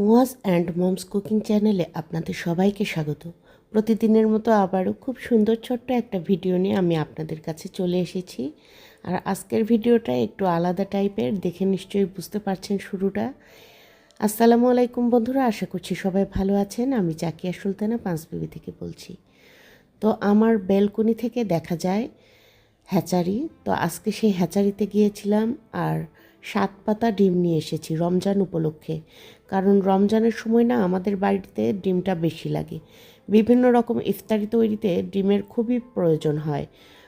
Muaz and moms cooking চ্যানেলে আপনাদের সবাইকে স্বাগত। প্রতিদিনের মতো আবারও খুব সুন্দর ছোট্ট একটা ভিডিও নিয়ে আমি আপনাদের কাছে চলে এসেছি। আর আজকের ভিডিওটা একটু আলাদা টাইপের, দেখে নিশ্চয়ই বুঝতে পারছেন শুরুটা। আসসালামু আলাইকুম বন্ধুরা, আশা করছি সবাই ভালো আছেন। আমি জাকিয়া সুলতানা পাঁচবিবি থেকে বলছি। তো আমার বেলকনি থেকে দেখা যায় হ্যাচারি। তো আজকে সেই হ্যাচারিতে গিয়েছিলাম আর সাত পাতা ডিম নিয়ে এসেছি রমজান উপলক্ষে। কারণ রমজানের সময় না আমাদের বাড়িতে ডিমটা বেশি লাগে। বিভিন্ন রকম ইফতারি তৈরিতে ডিমের খুবই প্রয়োজন হয়।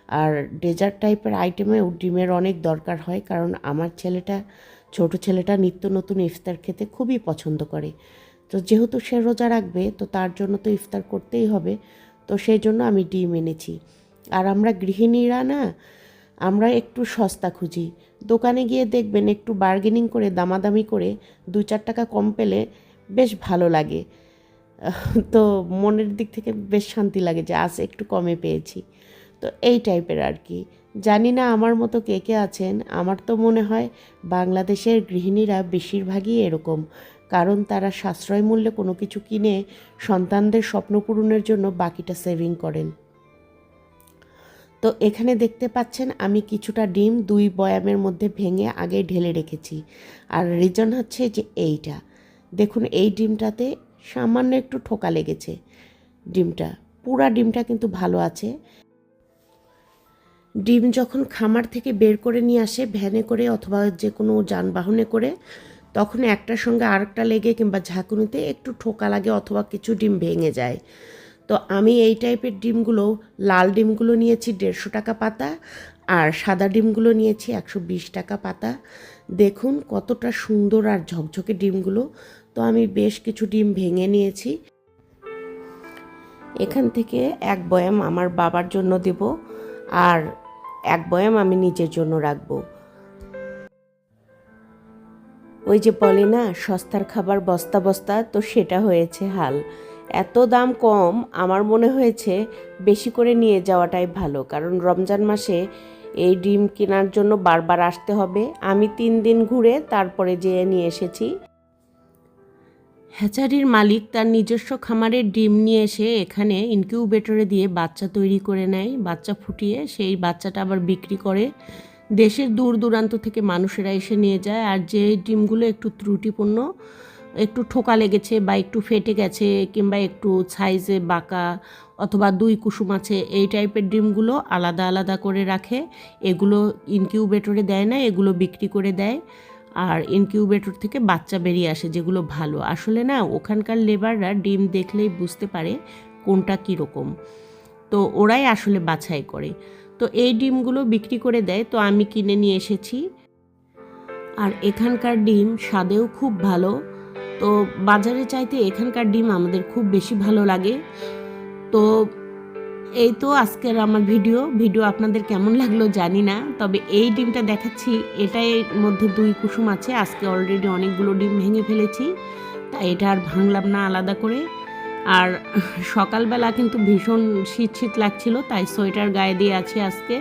আর ডেজার্ট টাইপের আইটেমেও ডিমের অনেক দরকার হয় কারণ আমার ছেলেটা, ছোট ছেলেটা নিত্য নতুন ইফতার খেতে খুবই পছন্দ করে। তো যেহেতু সে রোজা রাখবে, তো তার জন্য তো ইফতার করতেই হবে। তো সেই জন্য আমি ডিম এনেছি। আর আমরা গৃহিণীরা না আমরা একটু সস্তা খুঁজি। দোকানে গিয়ে দেখবেন একটু বার্গেনিং করে, দামাদামি করে দু চার টাকা কম পেলে বেশ ভালো লাগে। তো মনের দিক থেকে বেশ শান্তি লাগে যে, আজ একটু কমে পেয়েছি। তো এই টাইপের আর কি। জানি না আমার মতো কে কে আছেন। আমার তো মনে হয় বাংলাদেশের গৃহিণীরা বেশিরভাগই এরকম। কারণ তারা সাশ্রয় মূল্যে কোনো কিছু কিনে সন্তানদের স্বপ্ন পূরণের জন্য বাকিটা সেভিং করেন। তো এখানে দেখতে পাচ্ছেন আমি কিছুটা ডিম দুই বয়ামের মধ্যে ভেঙে আগে ঢেলে রেখেছি। আর রিজন হচ্ছে যে এইটা। দেখুন, এই ডিমটাতে সামান্য একটু ঠোকা লেগেছে। ডিমটা, পুরা ডিমটা কিন্তু ভালো আছে। ডিম যখন খামার থেকে বের করে নিয়ে আসে, ভ্যানে করে অথবা যে কোনো যানবাহনে করে, তখন একটার সঙ্গে আরেকটা লেগে কিংবা ঝাঁকুনিতে একটু ঠোকা লাগে অথবা কিছু ডিম ভেঙে যায়। তো আমি এই টাইপের ডিমগুলো, লাল ডিমগুলো নিয়েছি দেড়শো টাকা পাতা আর সাদা ডিমগুলো নিয়েছি একশো বিশ টাকা পাতা। দেখুন কতটা সুন্দর আর ঝকঝকে ডিমগুলো। তো আমি বেশ কিছু ডিম ভেঙে নিয়েছি। এখান থেকে এক বয়াম আমার বাবার জন্য দেব আর এক বয়াম আমি নিজের জন্য রাখব। ওই যে বলে না, সস্তার খাবার বস্তা বস্তা, তো সেটা হয়েছে হাল। এত দাম কম, আমার মনে হয়েছে বেশি করে নিয়ে যাওয়াটাই ভালো। কারণ রমজান মাসে এই ডিম কেনার জন্য বারবার আসতে হবে। আমি তিন দিন ঘুরে তারপরে যেয়ে নিয়ে এসেছি। হ্যাচারির মালিক তার নিজস্ব খামারের ডিম নিয়ে এসে এখানে ইনকিউবেটরে দিয়ে বাচ্চা তৈরি করে নেয়। বাচ্চা ফুটিয়ে সেই বাচ্চাটা আবার বিক্রি করে। দেশের দূর দূরান্ত থেকে মানুষেরা এসে নিয়ে যায়। আর যে ডিমগুলো একটু ত্রুটিপূর্ণ একটু ঠোকা লেগেছে বা একটু ফেটে গেছে কিংবা একটু সাইজে বাঁকা অথবা দুই কুসুম আছে, এই টাইপের ডিমগুলো আলাদা আলাদা করে রাখে। এগুলো ইনকিউবেটরে দেয় না, এগুলো বিক্রি করে দেয়। আর ইনকিউবেটর থেকে বাচ্চা বেরিয়ে আসে যেগুলো ভালো। আসলে না, ওখানকার লেবাররা ডিম দেখলেই বুঝতে পারে কোনটা কীরকম। তো ওরাই আসলে বাছাই করে। তো এই ডিমগুলো বিক্রি করে দেয়, তো আমি কিনে নিয়ে এসেছি। আর এখানকার ডিম স্বাদেও খুব ভালো। তো বাজারে চাইতে এখানকার ডিম আমাদের খুব বেশি ভালো লাগে। তো এই তো আজকের আমার ভিডিও। ভিডিও আপনাদের কেমন লাগল জানি না, তবে এই ডিমটা দেখাচ্ছি। এটাই মধ্যে দুই কুসুম আছে, আজকে অলরেডি অনেকগুলো ডিম ভেঙে ফেলেছি, তাই এটা আর ভাঙলাম না আলাদা করে। আর সকালবেলা কিন্তু ভীষণ শীত শীত লাগছিল, তাই সোয়েটার গায়ে দিয়ে আছে আজকে।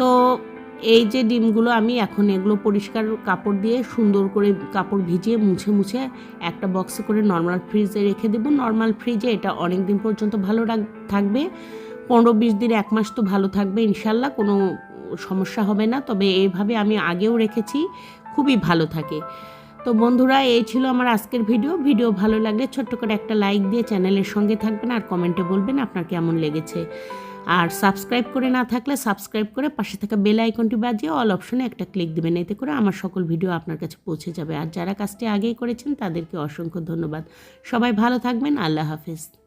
তো এই যে ডিমগুলো আমি এখন এগুলো পরিষ্কার কাপড় দিয়ে সুন্দর করে কাপড় ভিজিয়ে মুছে মুছে একটা বক্সে করে নর্মাল ফ্রিজে রেখে দেবো। নর্মাল ফ্রিজে এটা অনেক দিন পর্যন্ত ভালো থাকবে। পনেরো বিশ দিন, এক মাস তো ভালো থাকবে ইনশাল্লাহ, কোনো সমস্যা হবে না। তবে এইভাবে আমি আগেও রেখেছি, খুবই ভালো থাকে। তো বন্ধুরা, এই ছিল আমার আজকের ভিডিও। ভিডিও ভালো লাগলে ছোট্ট করে একটা লাইক দিয়ে চ্যানেলের সঙ্গে থাকবেন আর কমেন্টে বলবেন আপনার কেমন লেগেছে। আর সাবস্ক্রাইব করে না থাকলে সাবস্ক্রাইব করে পাশে থাকা বেল আইকনটি বাজিয়ে অল অপশনে একটা ক্লিক দেবেন, এতে করে আমার সকল ভিডিও আপনার কাছে পৌঁছে যাবে। আর যারা কাজটি আগেই করেছেন, তাদেরকে অসংখ্য ধন্যবাদ। সবাই ভালো থাকবেন, আল্লাহ হাফেজ।